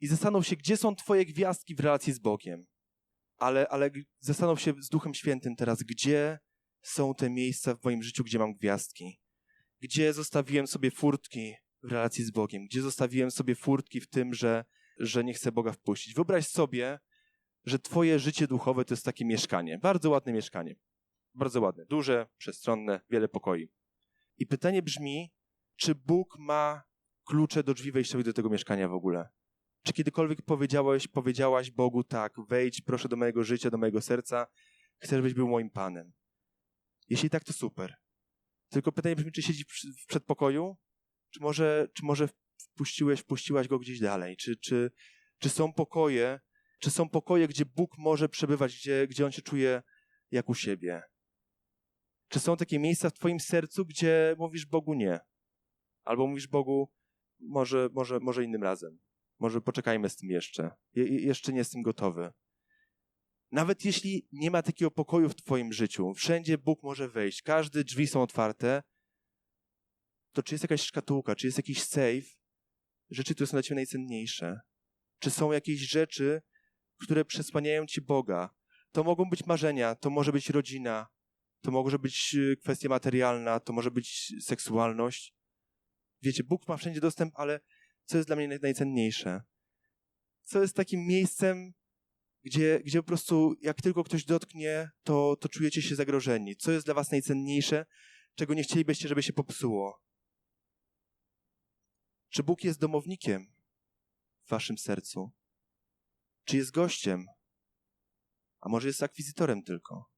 i zastanów się, gdzie są twoje gwiazdki w relacji z Bogiem. Ale, ale zastanów się z Duchem Świętym teraz, gdzie są te miejsca w moim życiu, gdzie mam gwiazdki. Gdzie zostawiłem sobie furtki w relacji z Bogiem. Gdzie zostawiłem sobie furtki w tym, że, że nie chcę Boga wpuścić. Wyobraź sobie, że twoje życie duchowe to jest takie mieszkanie. Bardzo ładne mieszkanie. Bardzo ładne. Duże, przestronne, wiele pokoi. I pytanie brzmi, czy Bóg ma klucze do drzwi wejściowych do tego mieszkania w ogóle? Czy kiedykolwiek powiedziałeś, powiedziałaś Bogu tak, wejdź proszę do mojego życia, do mojego serca, chcę, żebyś był moim Panem? Jeśli tak, to super. Tylko pytanie brzmi, czy siedzi w przedpokoju, czy może, czy może wpuściłeś, wpuściłaś go gdzieś dalej? Czy, czy, czy są pokoje, czy są pokoje, gdzie Bóg może przebywać, gdzie, gdzie On się czuje jak u siebie? Czy są takie miejsca w twoim sercu, gdzie mówisz Bogu nie? Albo mówisz Bogu, może, może, może innym razem. Może poczekajmy z tym jeszcze. Je, je- jeszcze nie jestem gotowy. Nawet jeśli nie ma takiego pokoju w twoim życiu, wszędzie Bóg może wejść, każde drzwi są otwarte, to czy jest jakaś szkatułka, czy jest jakiś safe, rzeczy, które są dla ciebie najcenniejsze? Czy są jakieś rzeczy, które przesłaniają ci Boga? To mogą być marzenia, to może być rodzina, to może być y, kwestia materialna, to może być seksualność. Wiecie, Bóg ma wszędzie dostęp, ale co jest dla mnie naj- najcenniejsze? Co jest takim miejscem, gdzie, gdzie po prostu jak tylko ktoś dotknie, to, to czujecie się zagrożeni? Co jest dla was najcenniejsze, czego nie chcielibyście, żeby się popsuło? Czy Bóg jest domownikiem w waszym sercu? Czy jest gościem? A może jest akwizytorem tylko?